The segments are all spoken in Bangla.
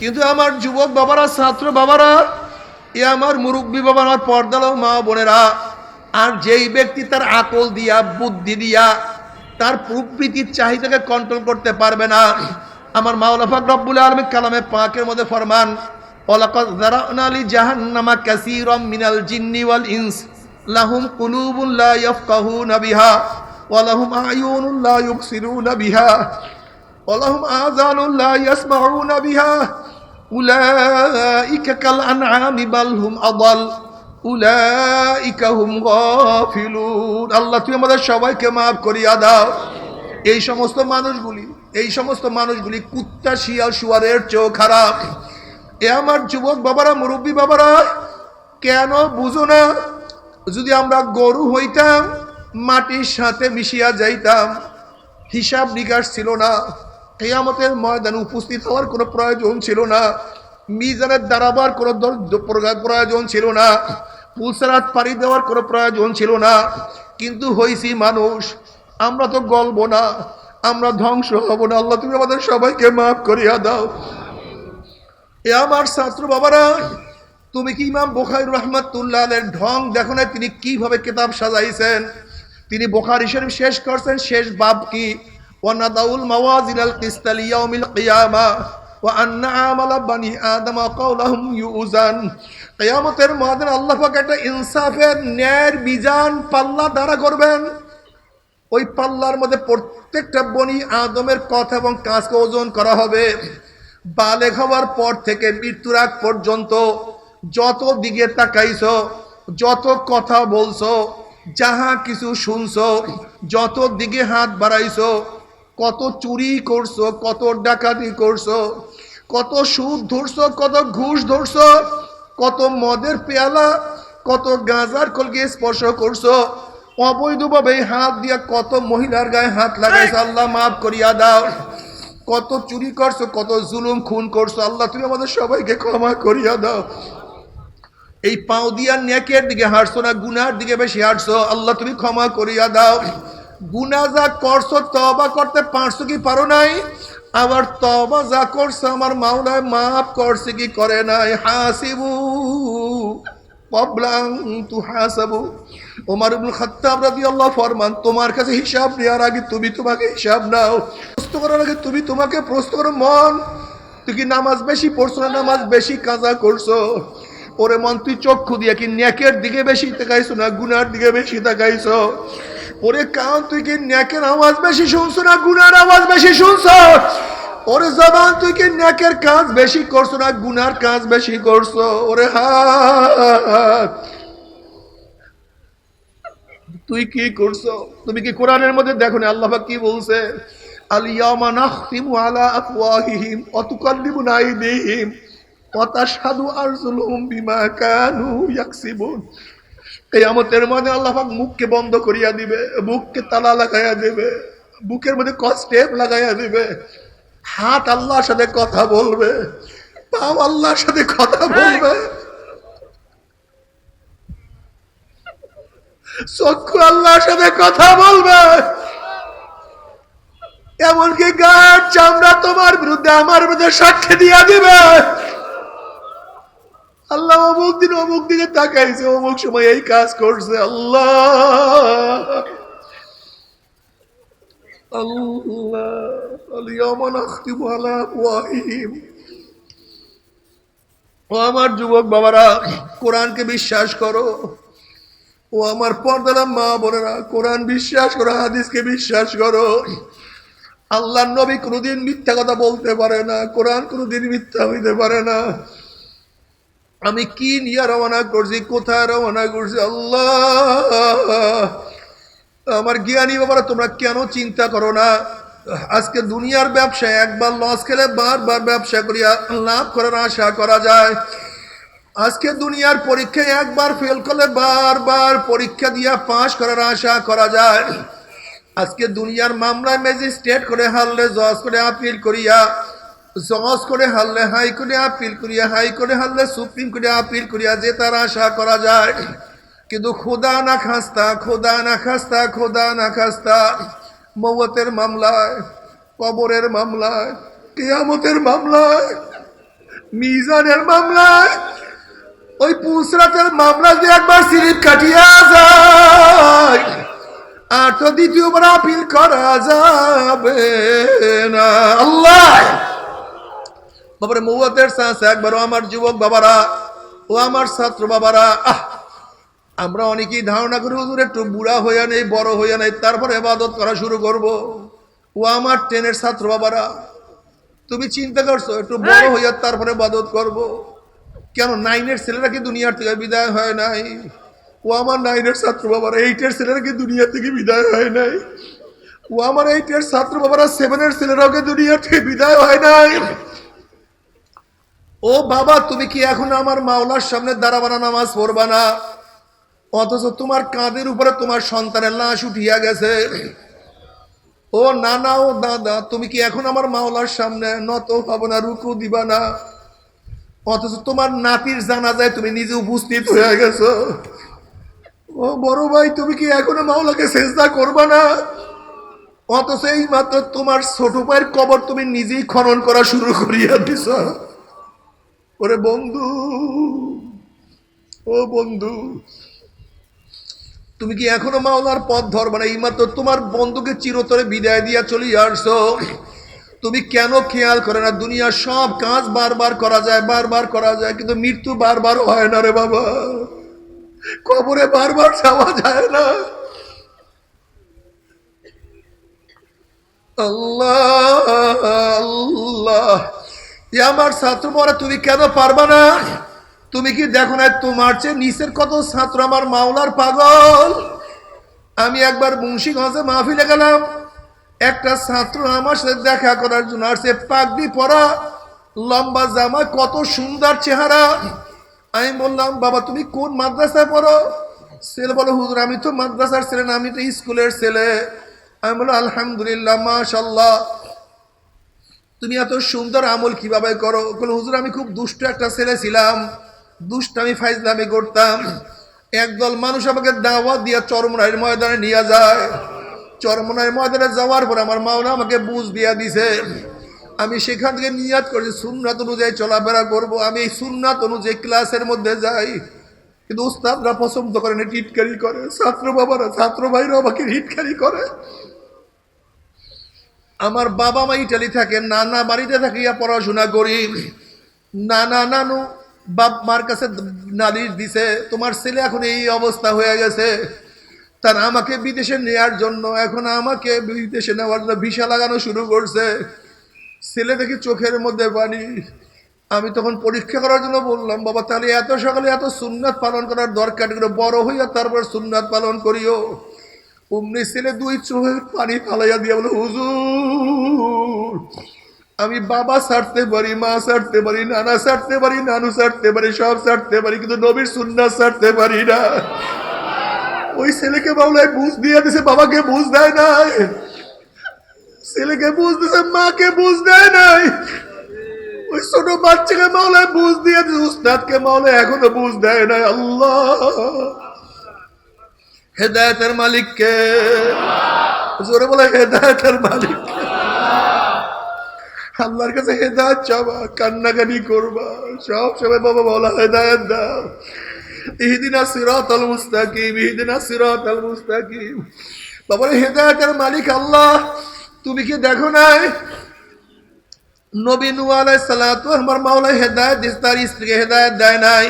কিন্তু আমার যুবক বাবারা, ছাত্র বাবারা, এ আমার মুরব্বী বাবা আমার পর্দালো মা বোনেরা, আর যেই ব্যক্তি তার আকল দিয়া, বুদ্ধি দিয়া, তার প্রকৃতির চাহিদাকে কন্ট্রোল করতে পারবে না, আমার মাওলাফাক রব্বুল আলমী কালামে পাকের মধ্যে ফরমান কাসীরাম মিনাল ইনস, লাহুম ولهم آذان لا يسمعون بها أولئك كالأنعام بل هم أضل أولئك هم غافلون আল্লাহ তুমি আমাদের সবাইকে মাফ করিয়া দাও এই সমস্ত মানুষগুলি এই সমস্ত মানুষগুলি কুত্তা শিয়াল শুয়ারের চেয়েও খারাপ এ আমার যুবক বাবারা মুরব্বী বাবারা কেন বুঝো না যদি আমরা গরু হইতাম মাটির সাথে মিশিয়া যাইতাম হিসাব নিকাশ ছিল না কেয়ামতের ময়দানে উপস্থিত হওয়ার কোনো প্রয়োজন ছিল না। মিজানের দাঁড়াবার কোনো প্রয়োজন ছিল না। পুলসারাত পাড়ি দেওয়ার কোনো প্রয়োজন ছিল না। কিন্তু হইছি মানুষ। আমরা তো গল্প না। আমরা ধ্বংস হব না। আল্লাহ, তুমি আমাদের সবাইকে মাফ করিয়া দাও। এ আমার ছাত্র বাবারা, তুমি কি ইমাম বোখারি রহমতুল্লাহ ঢং দেখো না তিনি কীভাবে কিতাব সাজাইছেন? তিনি বোখারি শরীফ শেষ করছেন, শেষ বাব কি? ওয়ানাদাউল মাওয়াজিন আল কিস্তাল ইয়াউমিল কিয়ামা আন্না আমালা বানি আদম কাওলাহুম ইউজান কিয়ামতের ময়দানে আল্লাহ পাক একটা ইনসাফের ন্যায়ের বিজান পাল্লা দ্বারা করবেন। ওই পাল্লার মধ্যে প্রত্যেকটা বনি আদমের কথা এবং কাজকে ওজন করা হবে। বালেক হওয়ার পর থেকে মৃত্যুর আগ পর্যন্ত যত দিকে তাকাইছো, যত কথা বলছো, যাহা কিছু শুনছো, যত দিকে হাত বাড়াইছো কত চুরি করছ কত ডাকাতি করছ কত সুদ ধরছো কত ঘুষ ধরছো কত মদের পেয়ালা কত গাঁজার কলকে স্পর্শ করছ অবৈধভাবে হাত দিয়া কত মহিলার গায়ে হাত লাগাইছো আল্লাহ মাফ করিয়া দাও। কত চুরি করছ কত জুলুম খুন করছ আল্লাহ তুমি আমাদের সবাইকে ক্ষমা করিয়া দাও। এই পাও দিয়া নেকের দিকে হাঁটছো না গুনার দিকে বেশি হাঁটছো আল্লাহ তুমি ক্ষমা করিয়া দাও। গুনা যা করছ তবা করতে পারছ কি পারো নাই? আবার তবা যা করছ, আমার মাওলায় মাফ করছে কি করে নাই? হাসিবু তোমার কাছে হিসাব আগে তুমি তোমাকে হিসাব নাও। তুমি তোমাকে মন, তুই কি নামাজ বেশি পড়ছো নামাজ বেশি কাজা মন, তুই চক্ষু দিয়ে কি ন্যাকের দিকে বেশি তাকাইছো না গুনার দিকে বেশি তাকাইছো? ওরে কান, তুই কি ন্যাকের আওয়াজ বেশি শুনছো না গুনার আওয়াজ বেশি শুনছো? ওরে জবান, তুই কি ন্যাকের কাজ বেশি করছ না গুনার কাজ বেশি করছ? ওরে হাত। তুই কি করছ? তুমি কি কোরআনের মধ্যে দেখো না আল্লাহ কি বলছে? আলিয়ামা কিয়ামতের মধ্যে আল্লাহ পাক মুখকে বন্ধ করিয়া দিবে মুখকে তালা লাগাইয়া দিবে, বুকের মধ্যে কস্টেপ লাগাইয়া দিবে। হাত আল্লাহর সাথে কথা বলবে, পাও আল্লাহর সাথে কথা বলবে। চক্ষু আল্লাহর সাথে কথা বলবে। এমনকি গায়ের চামড়া তোমার বিরুদ্ধে আমার বিরুদ্ধে সাক্ষী দিয়া দিবে। আল্লাহ অমুক দিন অমুক দিকে তাকাইছে, অমুক সময় এই কাজ করছে, আল্লাহ। ও আমার যুবক বাবারা, কোরআনকে বিশ্বাস করো। ও আমার পর্দারা মা বোনেরা, কোরআন বিশ্বাস করো, হাদিসকে বিশ্বাস করো। আল্লাহ নবী কোনোদিন মিথ্যা কথা বলতে পারে না, কোরআন কোনোদিন মিথ্যা হইতে পারে না। আমি কি নিয়ে রওনা করছি? কোথায় রওনা করছি? আল্লাহ! আমার জ্ঞানী বাবারা, তোমরা কেন চিন্তা করো না? আজকে দুনিয়ার ব্যবসায় একবার লস খেলে বারবার ব্যবসা করিয়া লাভ করার আশা করা যায়। আজকে দুনিয়ার পরীক্ষায় একবার ফেল করলে বারবার পরীক্ষা দিয়া পাশ করার আশা করা যায়। আজকে দুনিয়ার মামলায় ম্যাজিস্ট্রেট করে হারলে, জজ করে আপিল করিয়া জজ করে হারলে হাই করে আপিল করিয়া, হাই করে হারলে সুপ্রিম কোর্টে আপিল করিয়া যে তার আশা করা যায়। কিন্তু খোদা না খাস্তা, খোদা না খাস্তা, খোদা না খাস্তা, মৌতের মামলায়, কবরের মামলায়, কেয়ামতের মামলায়, মিজানের মামলায়, ওই পুসরাতের মামলা যে একবার সিরিপ কাটিয়া যায়, আর তো দ্বিতীয়বার আপিল করা যাবে না। আল্লাহ! বাবারে মৌয়াতের সাহস একবারও আমার যুবক বাবারা ও আমার ছাত্র বাবারা আহ! আমরা অনেকেই ধারণা করি হুজুর একটু বুড়া হইয়া নেই বড় হইয়া নেই তারপরে এবাদত করা শুরু করব। ও আমার ট্রেনের ছাত্র বাবারা তুমি চিন্তা করছ একটু বড় হইয়া তারপরে বাদত করব। কেন নাইনের ছেলেরা কি দুনিয়ার থেকে বিদায় হয় নাই? ও আমার নাইনের ছাত্র বাবারা এইটের ছেলেরা কি দুনিয়া থেকে বিদায় হয় নাই? ও আমার এইটের ছাত্র বাবারা সেভেনের ছেলেরাও কি দুনিয়ার থেকে বিদায় হয় নাই? ও বাবা, তুমি কি এখন আমার মাওলার সামনে দাঁড়াবানা নামাজ পড়বা না? অথচ তোমার কাঁধের উপরে তোমার সন্তানের লাশ উঠিয়া গেছে। ও নানা ও দাদা, তুমি কি এখন আমার মাওলার সামনে নত হবে না রুকু দিবা না? অথচ তোমার নাতির জানা যায় তুমি নিজে উপস্থিত হয়ে গেছো। ও বড় ভাই, তুমি কি এখনও মাওলাকে চেষ্টা করবা না? অথচ এই মাত্র তোমার ছোট ভাইয়ের কবর তুমি নিজেই খনন করা শুরু করিয়া দিছ। ওরে বন্ধু, ও বন্ধু, তুমি কি এখনও মাওলার পথ ধরবে না? এইমাত্র তোমার বন্ধুকে চিরতরে বিদায় দিয়া চলে আসছো। তুমি কেন খেয়াল করে না? দুনিয়ার সব কাজ বারবার করা যায়, বারবার করা যায়, কিন্তু মৃত্যু বারবার হয় না রে বাবা। কবরে বারবার যাওয়া যায় না। আল্লাহ আল্লাহ। এ আমার ছাত্র মরা তুমি কেন পারবা না? তুমি কি দেখো না তোমার চেয়ে নিচের কত ছাত্র আমার মাওলার পাগল? আমি একবার মুন্সিগঞ্জে মাহফিলে গেলাম। একটা ছাত্র আমার সাথে দেখা করার জন্য আসছে পাগড়ি পরা, লম্বা জামা, কত সুন্দর চেহারা। আমি বললাম, বাবা, তুমি কোন মাদ্রাসায় পড়ো? ছেলে বলো, হুজুর, আমি তো মাদ্রাসার ছেলে না, আমি তো স্কুলের ছেলে। আমি বললাম, আলহামদুলিল্লাহ মাশাল্লাহ তুমি এত সুন্দর আমল কীভাবে করো? বলে হুজুর, আমি খুব দুষ্ট একটা ছেলে ছিলাম। দুষ্ট আমি ফাইজলামি করতাম। একদল মানুষ আমাকে দাওয়াত দিয়ে চরমনাইয়ের ময়দানে নিয়ে যায়। চরমনাইয়ের ময়দানে যাওয়ার পর আমার মাওলা আমাকে বুঝ দিয়া দিছে, আমি সেখান থেকে নিয়াত করেছি, সুন্নাত অনুযায়ী চলাফেরা করব। আমি এই সুন্নাত অনুযায়ী ক্লাসের মধ্যে যাই। কিন্তু উস্তাদরা পছন্দ করে না, টিটকারি করে। ছাত্র বাবারা, ছাত্র ভাইরা আমাকে হিটকারি করে। আমার বাবা মা ইটালি থাকে নানা বাড়িতে থাকিয়া পড়াশোনা করি। নানা নানু বাপ মার কাছে নালিশ দিছে, তোমার ছেলে এখন এই অবস্থা হয়ে গেছে। তার আমাকে বিদেশে নেয়ার জন্য, এখন আমাকে বিদেশে নেওয়ার জন্য ভিসা লাগানো শুরু করছে। ছেলে দেখি চোখের মধ্যে পানি। আমি তখন পরীক্ষা করার জন্য বললাম, বাবা, তাহলে এত সকালে এত সুন্নাত পালন করার দরকার বড় হইয়া তারপর সুন্নাত পালন করিও। অমনি ছেলে দুই চোখের পানি ফালাইয়া দিয়ে বলে, হুজুর, আমি বাবা ছাড়তে পারি, মা ছাড়তে পারি, নানা ছাড়তে পারি, নানু ছাড়তে পারি, সব ছাড়তে পারি, কিন্তু নবীর সুন্নাত ছাড়তে পারি না। ওই ছেলেকে বাবলায় বুঝ দিয়ে দিছে, বাবাকে বুঝ দেয় নাই। ছেলেকে বুঝ দিছে, মাকে বুঝ দেয় নাই। ওই ছোট বাচ্চাকে মাওলায় বুঝ দিয়ে দিছে, উস্তাদকে মাওলায় এখনও বুঝ দেয় নাই, আল্লাহ। হেদায়তের মালিককে। জোরে বলে, হেদায়তের মালিক। আল্লাহর কাছে হেদায়ত চাবা কান্নাকানি করবা। সব সময় বাবা বলা, হেদায়ত দাও। ইহদিনা সিরাত আল মুস্তাকিম, ইহদিনা সিরাত আল মুস্তাকিম বাবার হেদায়তের মালিক আল্লাহ, তুমি কি দেখো নাই? নবী নু আলাই সালাতু আমার মাওলা হেদায়ত দিস তার স্ত্রীকে হেদায়ত দেয় নাই।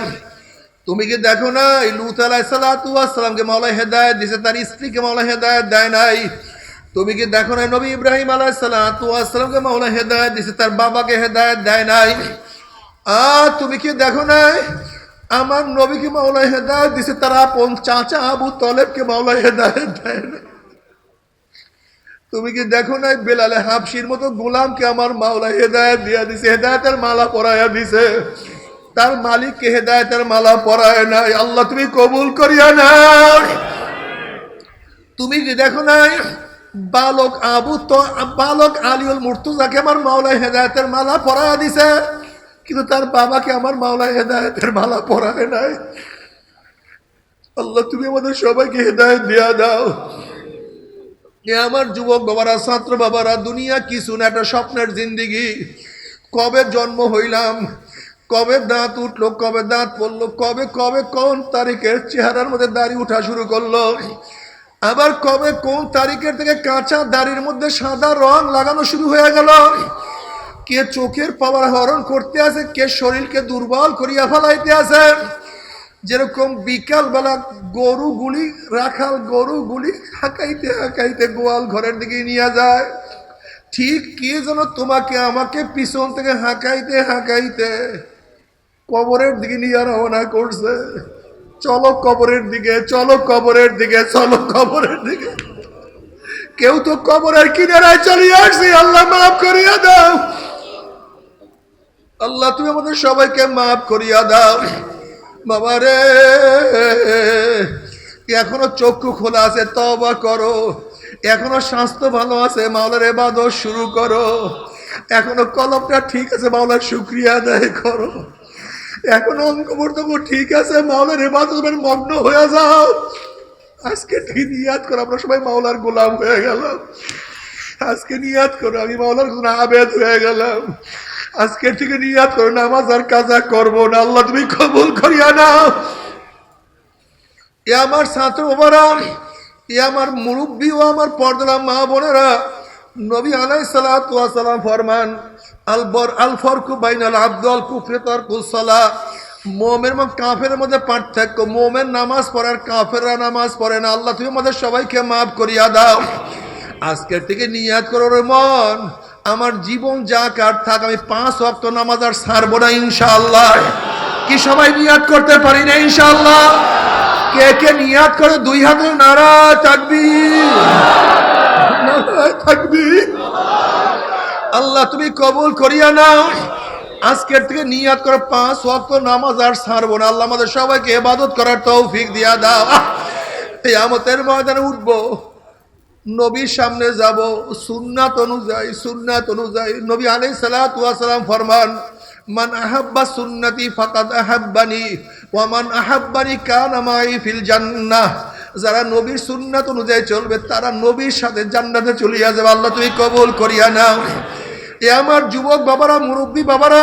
তুমি কি দেখো না এই লুত আলাই সালাতু আসসালামকে মাওলা হেদায়ত দিছে, তার স্ত্রীকে মাওলা হেদায়ত দেয় নাই। তুমি কি দেখো না নবী ইব্রাহিম আলাই সালাতু আসসালামকে মাওলা হেদায়ত দিছে, তার বাবাকে হেদায়ত দেয় নাই। আ, তুমি কি দেখো নাই? আমার নবীকে মাওলা হেদায়ত দিছে, তার আপন চাচা আবু তলেবকে মাওলা হেদায়ত দেয় না তুমি কি দেখো নাই? বেলালে হাফসির মতো গোলামকে আমার মাওলা হেদায়ত দিয়া দিছে, হেদায়তের মালা পরাইয়া দিছে। তার মালিককে হেদায়তের মালা পরায় নাই? আল্লাহ, তুমি কবুল করিয়া নাই তুমি যে দেখো নাই, বালক আবু তো, বালক আলিউল মুর্তুজাকে আমার মাওলা হেদায়তের মালা পরাইয়া দিছে, কিন্তু তার বাবাকে আমার মাওলা হেদায়তের মালা পরায় নাই। আল্লাহ, তুমি আমাদের সবাইকে হেদায়ত দিয়া দাও। আমার যুবক বাবারা, ছাত্র বাবারা, দুনিয়া কিছু না, একটা স্বপ্নের জিন্দিগি। কবে জন্ম হইলাম? কবে দাঁত উঠল, কবে দাঁত পড়ল, কবে কবে কোন তারিখের চেহারার মধ্যে দাড়ি উঠা শুরু করল? আবার কবে কোন তারিখের থেকে কাঁচা দাড়ির মধ্যে সাদা রং লাগানো শুরু হয়ে গেল? কে চোখের পাওয়ার হরণ করতে আছে কে শরীরকে দুর্বল করিয়া ফেলাইতে আছে যেরকম বিকালবেলা গরুগুলি রাখাল গরুগুলি হাঁকাইতে হাঁকাইতে গোয়াল ঘরের দিকে নিয়ে যায়। ঠিক কে যেন তোমাকে, আমাকে পিছন থেকে হাঁকাইতে হাঁকাইতে কবরের দিকে নিয়ে রওনা করছে। চলো কবরের দিকে, চলো কবরের দিকে, চলো কবরের দিকে। কেউ তো কবরের কিনারায় চলিয়ে আসছি, আল্লাহ মাফ করিয়া দাও। আল্লাহ, তুমি আমাদের সবাইকে মাফ করিয়া দাও। বাবা রে, এখনও চক্ষু খোলা আছে তবা করো। এখনও স্বাস্থ্য ভালো আছে, মাওলার এবাদত শুরু করো। এখনও কলমটা ঠিক আছে, মাওলার শুক্রিয়া আদায় করো। এখনও অঙ্ক প্রত্যঙ্গ ঠিক আছে, মাওলার এবাদত মগ্ন হয়ে যাও। আজকে ঠিক নিয়াদ করো, আমরা সবাই মাওলার গোলাম হয়ে গেলাম। আজকে নিয়াদ করো, আমি মাওলার কোন আবেদ হয়ে গেলাম। আজকে থেকে নিয়াদ করো, নামাজ আর কাজা করব না। আল্লাহ তুমি কবুল করিয়া নাও। এ আমার ছাত্র বাবারা এ আমার মুরব্বী ও আমার পর্দা মা বোনেরা, নবী আলাই সালাম ফরমান আলবর আব্দুল কুসলা মোমের কাফের মধ্যে পার্থক্য, মোমের নামাজ পড়ার নামাজ আল্লাহ, তুমি আমাদের সবাইকে মাফ করিয়া দাও। আজকের থেকে নিয়াদ করো মন। আমার জীবন যা কার থাক, আমি পাঁচ অক্ত নামাজ আর ছাড়বো না ইনশাআল্লাহ। কি সবাই নিয়াদ করতে পারি না ইনশাআল্লাহ? কে কে নিয়াদ করে? দুই হাতে নারা থাকবি থাকবি আল্লাহ, তুমি কবুল করিয়া নাও। আজকের থেকে নিয়াত করে, পাঁচ ওয়াক্ত নামাজ আর ছাড়বো না। আল্লাহ আমাদের সবাইকে এবাদত করার তৌফিক দিয়া দাও। এই আমতের ময়দানে উঠবো, নবীর সামনে যাব, সুন্নাত অনুযায়ী সুন্নাত অনুযায়ী। নবী আলাই সালাম ফরমান, মান আহাব্বা সুন্নতি ফাকাদ আহাব্বানি, ওয়া মান আহাব্বানি কান মাই ফিল জান্নাহ। যারা নবীর সুন্নাত অনুযায়ী চলবে, তারা নবীর সাথে জান্নাতে চলিয়া যাবে। আল্লাহ তুমি কবুল করিয়া নাও। এ আমার যুবক বাবারা, মুরব্বী বাবারা,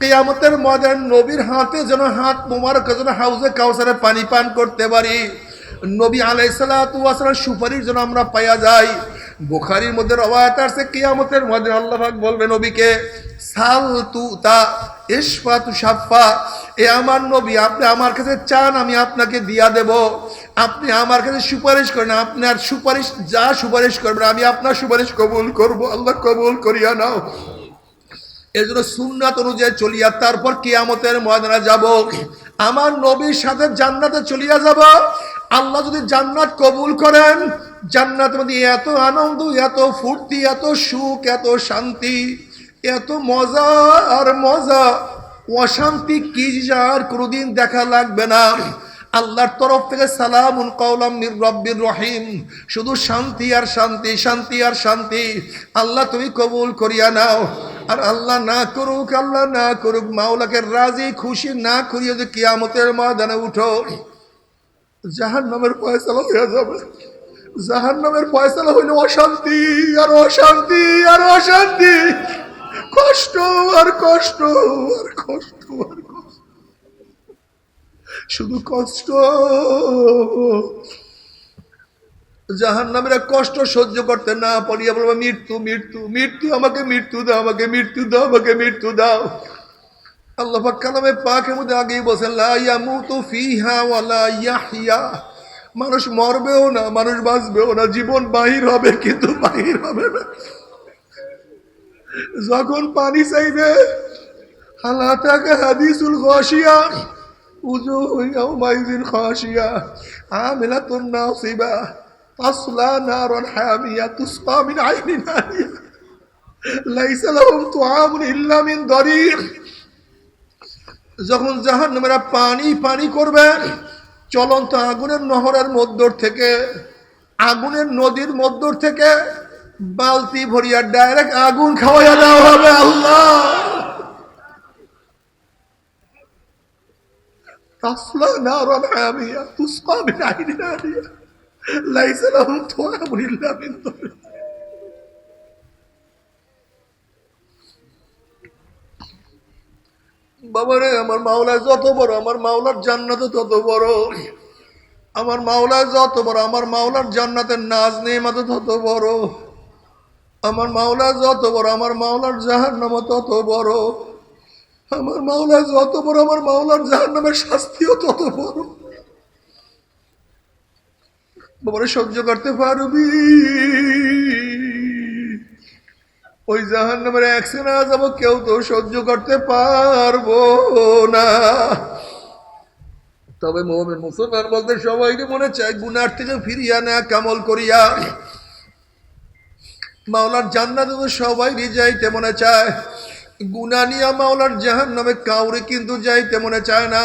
কেয়ামতের ময়দান নবীর হাতে যেন হাত মোবারক, যেন হাউজে কাউসারে পানি পান করতে পারি। নবী আলাইসালাম সুপারিশ যেন আমরা পাইয়া যাই। বুখারির মধ্যে রবায়াত আছে কিয়ামতের মধ্যে আল্লাহ পাক বলবে নবীকে, সাল তু তা ইসফা তু সাফা এ আমার নবী, আপনি আমার কাছে চান, আমি আপনাকে দিয়া দেব। আপনি আমার কাছে সুপারিশ করেন, আপনার সুপারিশ, যা সুপারিশ করবেন, আমি আপনার সুপারিশ কবুল করব, আল্লাহ কবুল করিয়া নাও। এই জন্য সুন্নাত অনুযায়ী চলিয়া তারপর কিয়ামতের ময়দানে যাব। আমার নবীর সাথে জান্নাতে চলিয়া যাব। আল্লাহ যদি জান্নাত কবুল করেন, জান্নাত মধ্যে এত আনন্দ, এত ফুর্তি, এত সুখ, এত শান্তি, এত মজা, আর মজা, অশান্তি কি যার কোনোদিন দেখা লাগবে না। আল্লাহর তরফ থেকে সালামুন কৌলাম মির রব্বির রহিম। শুধু শান্তি আর শান্তি শান্তি আর শান্তি। আল্লাহ তুমি কবুল করিয়া নাও। আর আল্লাহ না করুক, আল্লাহ না করুক, মাওলাকে রাজি, খুশি না করিয়া যে কিয়ামতের ময়দানে উঠো জাহান নামের ফয়সালা হয়ে যাবে। জাহান নামের ফয়সালা হইলে অশান্তি আর অশান্তি আর অশান্তি। কষ্ট আর কষ্ট আর কষ্ট আর কষ্ট। শুধু কষ্ট। জাহান নামের কষ্ট সহ্য করতে না পারিয়া বলব, মৃত্যু মৃত্যু মৃত্যু আমাকে, মৃত্যু দাও আমাকে, মৃত্যু দাও আমাকে, মৃত্যু দাও। আল্লাহ পাকের মধ্যে আগেই ইয়াহইয়া। মানুষ মরবেও না, মানুষ বাঁচবেও না, জীবন বাহির হবে কিন্তু বাহির হবে না। যখন পানি চাইবে হালাতাকে হাদিসুল খাশিয়া যখন জাহান নামেরা পানি পানি করবে, চলন্ত আগুনের নহরের মধ্য থেকে, আগুনের নদীর মধ্য থেকে বালতি ভরিয়া ডাইরেক্ট আগুন খাওয়াইয়া দেওয়া হবে আল্লাহ। تصلى نارا حامية تسقى من عين آنية ليس لهم طعام إلا من ضرع বাবারে আমার মাওলা যত বড় আমার মাওলার জান্নাত তত বড় আমার মাওলা যত বড় আমার মাওলার জান্নাতের নাজ নেমাত তত বড় আমার মাওলা যত বড় আমার মাওলার জাহার নাম তত বড় আমার মাওলা যত বড় আমার মাওলার জাহার নামের শাস্তিও তত বড়। বাবারে সহ্য করতে পারবি? ওই জাহান নামের একশনে যাব কেউ তো সহ্য করতে পারব না। তবে মোহাম্মদ মুসলমান বলতে সবাইকে মনে চায়, গুনার থেকে ফিরিয়া না, কামল করিয়া। মাওলার জান্নাত সবাই যাইতে মনে চায়। গুনা নিয়া মাওলার জাহান নামে কাউরে কিন্তু যাইতে মনে চায় না।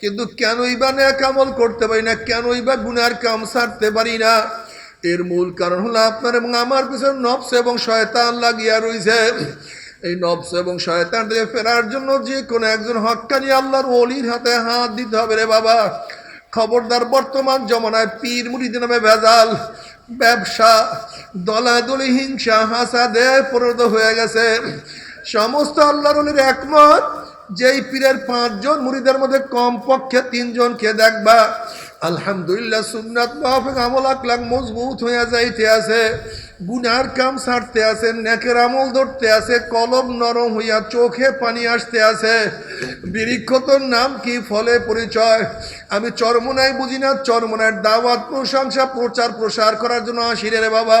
কিন্তু কেনই বা ন্যাক আমল করতে পারি না, কেনই বা গুনার কাম সারতে পারি না। এর মূল কারণ হলো আপনার এবং আমার পিছনে নবস এবং শয়তান লাগিয়া রইছে। এই নবস এবং শয়তান থেকে ফেরার জন্য যে কোনো একজন হক্কানি আল্লাহর অলির হাতে হাত দিতে হবে রে বাবা। খবরদার বর্তমান জমানায় পীর মুড়িদ নামে ভেজাল, ব্যবসা, দলাদলি, হিংসা, হাসাদে পরিণত হয়ে গেছে। সমস্ত আল্লাহর অলির একমত, যেই পীরের পাঁচজন মুড়িদের মধ্যে কমপক্ষে তিনজনকে দেখবা, আলহামদুলিল্লাহ সুন্নাত মাহফিক আমল আকলাক মজবুত হয়ে যাইতে আছে, গুনার কাম ছাড়তে আছে, নেকের আমল ধরতে আছে, কলম নরম হইয়া চোখে পানি আসতে আছে। বৃক্ষতর নাম কি ফলে পরিচয়? আমি চরমনায় বুঝি না, চরমনায় দাওয়াত প্রশংসা প্রচার প্রসার করার জন্য আসি রে বাবা।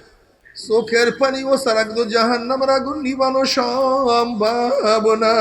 চোখের পানি ও সারাগুলো জাহান্নাম আগুন নিবানো সম্ভব না